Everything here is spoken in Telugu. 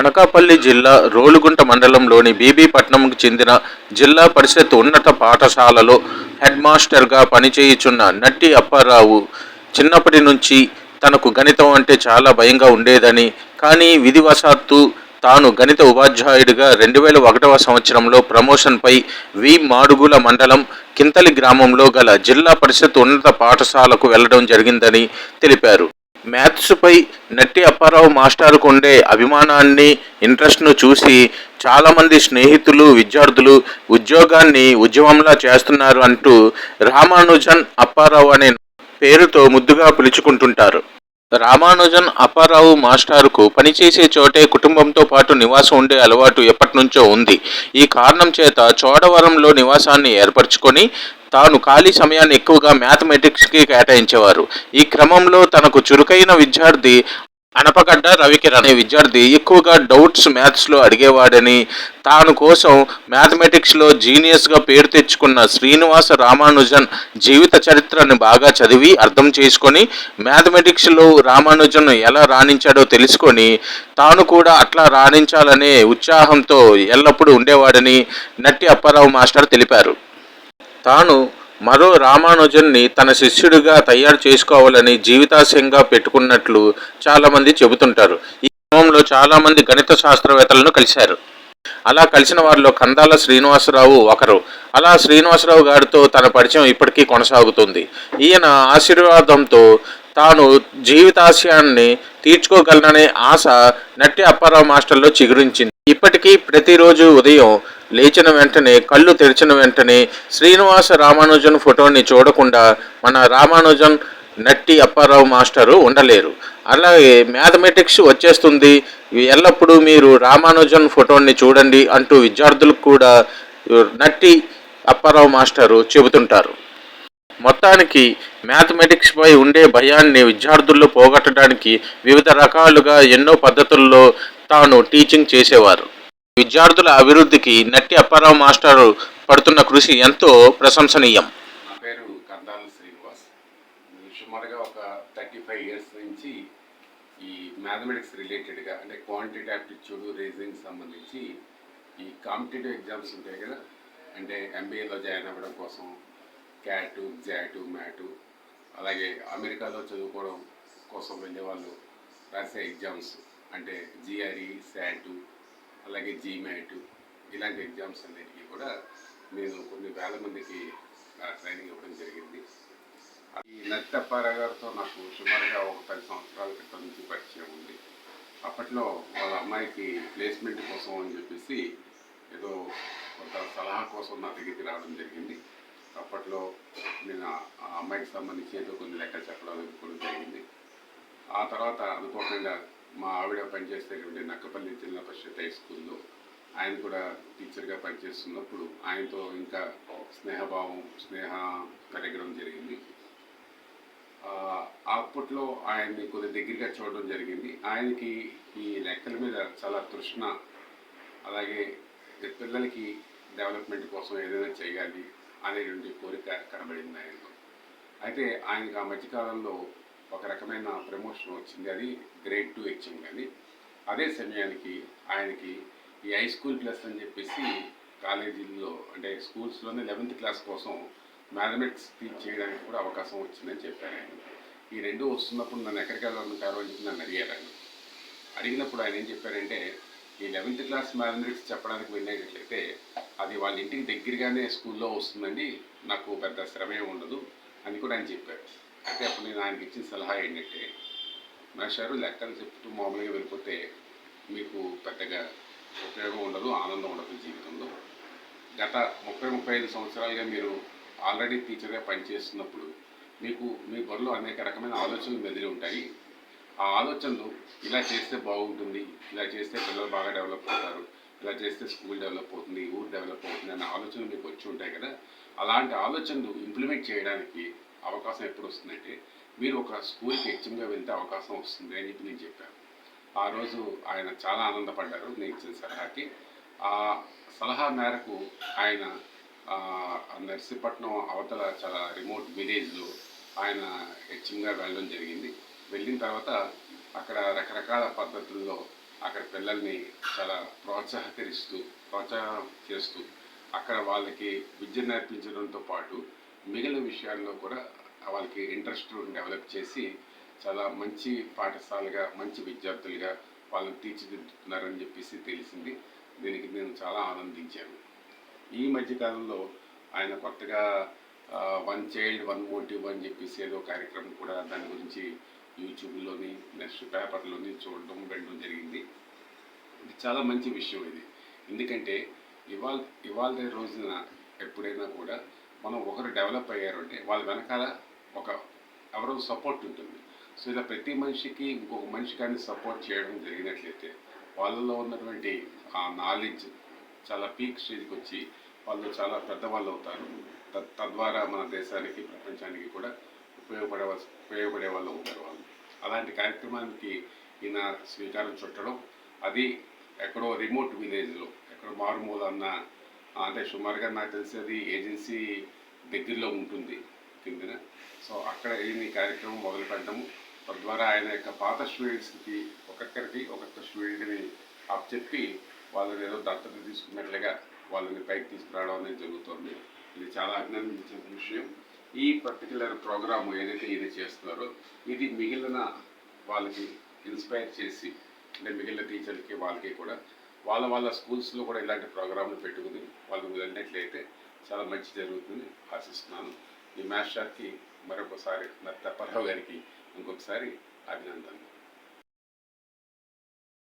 అనకాపల్లి జిల్లా రోలుగుంట మండలంలోని బీబీపట్నంకు చెందిన జిల్లా పరిషత్ ఉన్నత పాఠశాలలో హెడ్ మాస్టర్గా పనిచేయుచున్న నట్టి అప్పారావు చిన్నప్పటి నుంచి తనకు గణితం అంటే చాలా భయంగా ఉండేదని కానీ విధివశాత్తు తాను గణిత ఉపాధ్యాయుడిగా రెండు వేల ఒకటవ సంవత్సరంలో ప్రమోషన్పై వి. మాడుగుల మండలం కింతలి గ్రామంలో గల జిల్లా పరిషత్ ఉన్నత పాఠశాలకు వెళ్ళడం జరిగిందని తెలిపారు. మ్యాథ్స్పై నట్టి అప్పారావు మాస్టర్కు ఉండే అభిమానాన్ని ఇంట్రెస్ట్ను చూసి చాలామంది స్నేహితులు విద్యార్థులు ఉద్యోగాన్ని ఉద్యమంలా చేస్తున్నారు అంటూ రామానుజన్ అప్పారావు అనే పేరుతో ముద్దుగా పిలుచుకుంటుంటారు. రామానుజన్ అప్పారావు మాస్టారుకు పనిచేసే చోటే కుటుంబంతో పాటు నివాసం ఉండే అలవాటు ఎప్పటి నుంచో ఉంది. ఈ కారణం చేత చోడవరంలో నివాసాన్ని ఏర్పరచుకొని తాను ఖాళీ సమయాన్ని ఎక్కువగా మ్యాథమెటిక్స్కి కేటాయించేవారు. ఈ క్రమంలో తనకు చురుకైన విద్యార్థి అనపగడ్డ రవికిరణ్. అనే విద్యార్థి ఎక్కువగా డౌట్స్ మ్యాథ్స్లో అడిగేవాడని తాను కోసం మ్యాథమెటిక్స్లో జీనియస్గా పేరు తెచ్చుకున్న శ్రీనివాస రామానుజన్ జీవిత చరిత్రను బాగా చదివి అర్థం చేసుకొని మ్యాథమెటిక్స్లో రామానుజన్ ఎలా రాణించాడో తెలుసుకొని తాను కూడా అట్లా రాణించాలనే ఉత్సాహంతో ఎల్లప్పుడూ ఉండేవాడని నట్టి అప్పారావు మాస్టర్ తెలిపారు. తాను మరో రామానుజన్ని తన శిష్యుడిగా తయారు చేసుకోవాలని జీవితాశయంగా పెట్టుకున్నట్లు చాలామంది చెబుతుంటారు. ఈ క్రమంలో చాలామంది గణిత శాస్త్రవేత్తలను కలిశారు. అలా కలిసిన వారిలో కందాల శ్రీనివాసరావు ఒకరు. అలా శ్రీనివాసరావు గారితో తన పరిచయం ఇప్పటికీ కొనసాగుతుంది. ఈయన ఆశీర్వాదంతో తాను జీవితాశయాన్ని తీర్చుకోగలననే ఆశ నట్టి అప్పారావు మాస్టర్లో చిగురించింది. ఇప్పటికీ ప్రతిరోజు ఉదయం లేచిన వెంటనే కళ్ళు తెరిచిన వెంటనే శ్రీనివాస రామానుజన్ ఫోటోని చూడకుండా మన రామానుజన్ నట్టి అప్పారావు మాస్టరు ఉండలేరు. అలాగే మ్యాథమెటిక్స్ వచ్చేస్తుంది. ఎల్లప్పుడూ మీరు రామానుజన్ ఫోటోని చూడండి అంటూ విద్యార్థులకు కూడా నట్టి అప్పారావు మాస్టరు చెబుతుంటారు. మొత్తానికి మ్యాథమెటిక్స్ పై ఉండే భయాన్ని విద్యార్థుల్లో పోగొట్టడానికి వివిధ రకాలుగా ఎన్నో పద్ధతుల్లో తాను టీచింగ్ చేసేవారు. విద్యార్థుల అభివృద్ధికి నట్టి అప్పారావు మాస్టారు పడుతున్న కృషి ఎంతో ప్రశంసనీయం. నా పేరు కందాల శ్రీనివాస్. సుమారుగా ఒక థర్టీ ఫైవ్ ఇయర్స్ నుంచి ఈ మ్యాథమెటిక్స్ రిలేటెడ్గా అంటే క్వాంటిటీ యాప్టిట్యూడ్ రీజనింగ్ సంబంధించి ఈ కాంపిటేటివ్ ఎగ్జామ్స్ ఉంటాయి కదా అంటే ఎంబీఏలో జాయిన్ అవ్వడం కోసం క్యాటు జాటు మ్యాటు అలాగే అమెరికాలో చదువుకోవడం కోసం వెళ్ళే వాళ్ళు రాసే ఎగ్జామ్స్ అంటే జిఆర్ఈ శాటు అలాగే జీమ్యాట్ ఇలాంటి ఎగ్జామ్స్ అన్నిటికీ కూడా నేను కొన్ని వేల మందికి ట్రైనింగ్ ఇవ్వడం జరిగింది. ఈ నట్టప్పారా గారితో నాకు సుమారుగా ఒక పది సంవత్సరాల క్రితం నుంచి పరిచయం ఉంది. అప్పట్లో వాళ్ళ అమ్మాయికి ప్లేస్మెంట్ కోసం అని చెప్పేసి ఏదో కొంత సలహా కోసం నా దగ్గరికి రావడం జరిగింది. అప్పట్లో నేను ఆ- అమ్మాయికి సంబంధించి ఏదో కొన్ని లెక్కలు చెప్పడం అనుకోవడం జరిగింది ఆ తర్వాత అనుకోకుండా మా ఆవిడ పనిచేసేటువంటి నక్కపల్లి జిల్లా పరిషత్ హై స్కూల్లో ఆయన కూడా టీచర్గా పనిచేస్తున్నప్పుడు ఆయనతో ఇంకా స్నేహభావం స్నేహ కార్యక్రమం జరిగింది. అప్పట్లో ఆయన్ని కొద్ది దగ్గరగా చూడడం జరిగింది. ఆయనకి ఈ లెక్కల మీద చాలా తృష్ణ. అలాగే పిల్లలకి డెవలప్మెంట్ కోసం ఏదైనా చేయాలి అనేటువంటి కోరిక కనబడింది ఆయనలో. అయితే ఆయనకు ఆ మధ్యకాలంలో ఒక రకమైన ప్రమోషన్ వచ్చింది అది గ్రేడ్ టూ హెచ్ఎం కానీ అదే సమయానికి ఆయనకి ఈ హై స్కూల్ ప్లస్ అని చెప్పేసి కాలేజీల్లో అంటే స్కూల్స్లోనే లెవెంత్ క్లాస్ కోసం మ్యాథమెటిక్స్ టీచ్ చేయడానికి కూడా అవకాశం వచ్చిందని చెప్పారు ఆయన. ఈ రెండు వస్తున్నప్పుడు నన్ను ఎక్కడికి వెళ్ళాలనుకుంటారో అని చెప్పి నన్ను అడిగారు ఆయన. అడిగినప్పుడు ఆయన ఏం చెప్పారంటే ఈ లెవెన్త్ క్లాస్ మ్యాథమెటిక్స్ చెప్పడానికి వెళ్ళేటట్లయితే అది వాళ్ళ ఇంటికి దగ్గరగానే స్కూల్లో వస్తుందండి నాకు పెద్ద శ్రమ ఉండదు అని కూడా ఆయన చెప్పారు. అయితే అప్పుడు నేను ఆయనకి ఇచ్చిన సలహా ఏంటంటే మేషారు లెక్కలు చెప్తూ మామూలుగా వెళ్ళిపోతే మీకు పెద్దగా ఉపయోగం ఉండదు ఆనందం ఉండదు జీవితంలో. గత ముప్పై ముప్పై ఐదు సంవత్సరాలుగా మీరు ఆల్రెడీ టీచర్గా పనిచేస్తున్నప్పుడు మీకు మీ బుర్రలో అనేక రకమైన ఆలోచనలు మెదిలి ఉంటాయి. ఆ ఆలోచనలు ఇలా చేస్తే బాగుంటుంది ఇలా చేస్తే పిల్లలు బాగా డెవలప్ అవుతారు ఇలా చేస్తే స్కూల్ డెవలప్ అవుతుంది ఊరు డెవలప్ అవుతుంది అనే ఆలోచనలు మీకు వచ్చి ఉంటాయి కదా. అలాంటి ఆలోచనలు ఇంప్లిమెంట్ చేయడానికి అవకాశం ఎప్పుడు వస్తుందంటే మీరు ఒక స్కూల్కి హెచ్ఎంగా వెళ్తే అవకాశం వస్తుంది అని చెప్పి నేను చెప్పాను. ఆ రోజు ఆయన చాలా ఆనందపడ్డారు నేను ఇచ్చిన సలహాకి. ఆ సలహా మేరకు ఆయన నర్సీపట్నం అవతల చాలా రిమోట్ విలేజ్లో ఆయన హెచ్ఎంగా వెళ్ళడం జరిగింది. వెళ్ళిన తర్వాత అక్కడ రకరకాల పద్ధతుల్లో అక్కడ పిల్లల్ని చాలా ప్రోత్సాహకరిస్తూ ప్రోత్సాహం చేస్తూ అక్కడ వాళ్ళకి విద్య నేర్పించడంతో పాటు మిగిలిన విషయాల్లో కూడా వాళ్ళకి ఇంట్రెస్ట్ డెవలప్ చేసి చాలా మంచి పాఠశాలగా మంచి విద్యార్థులుగా వాళ్ళని తీర్చిదిద్దుతున్నారని చెప్పేసి తెలిసింది. దీనికి నేను చాలా ఆనందించాను. ఈ మధ్యకాలంలో ఆయన కొత్తగా వన్ చైల్డ్ వన్ మోటివ్ అని చెప్పేసి ఏదో కార్యక్రమం కూడా దాని గురించి యూట్యూబ్లోని నెక్స్ట్ పేపర్లోని చూడడం వినడం జరిగింది. ఇది చాలా మంచి విషయం ఇది. ఎందుకంటే ఇవాళ ఇవాళ రోజున ఎప్పుడైనా కూడా మనం ఒకరు డెవలప్ అయ్యారంటే వాళ్ళ వెనకాల ఒక ఎవరో సపోర్ట్ ఉంటుంది. సో ఇలా ప్రతి మనిషికి ఇంకొక మనిషి కానీ సపోర్ట్ చేయడం జరిగినట్లయితే వాళ్ళలో ఉన్నటువంటి ఆ నాలెడ్జ్ చాలా పీక్ స్టేజ్కి వచ్చి వాళ్ళు చాలా పెద్దవాళ్ళు అవుతారు. తద్- తద్వారా మన దేశానికి ప్రపంచానికి కూడా ఉపయోగపడే ఉపయోగపడే వాళ్ళు అవుతారు వాళ్ళు. అలాంటి కార్యక్రమానికి ఈయన స్వీకారం చుట్టడం అది ఎక్కడో రిమోట్ విలేజ్లో ఎక్కడో మారుమూల అన్న అంటే సుమారుగా నాకు తెలిసి అది ఏజెన్సీ దగ్గరలో ఉంటుంది. కిందన. సో అక్కడ ఈయన ఈ కార్యక్రమం మొదలు పెట్టడము. తద్వారా ఆయన యొక్క పాత స్టూడెంట్స్కి ఒక్కొక్కరికి ఒక్కొక్క స్టూడెంట్ని చెప్పి వాళ్ళని ఏదో దత్తత తీసుకున్నట్లుగా వాళ్ళని పైకి తీసుకురావడం అనేది జరుగుతుంది. ఇది చాలా అభినందించిన విషయం. ఈ పర్టికులర్ ప్రోగ్రామ్ ఏదైతే ఇది చేస్తున్నారో ఇది మిగిలిన వాళ్ళకి ఇన్స్పైర్ చేసి అంటే మిగిలిన టీచర్లకి వాళ్ళకి కూడా వాళ్ళ వాళ్ళ స్కూల్స్లో కూడా ఇలాంటి ప్రోగ్రాంలు పెట్టుకుని వాళ్ళు వెళ్ళినట్లయితే చాలా మంచి జరుగుతుంది ఆశిస్తున్నాను. ఈ మాస్టర్కి మరొకసారి నత్తపరావు గారికి ఇంకొకసారి అభినందనలు.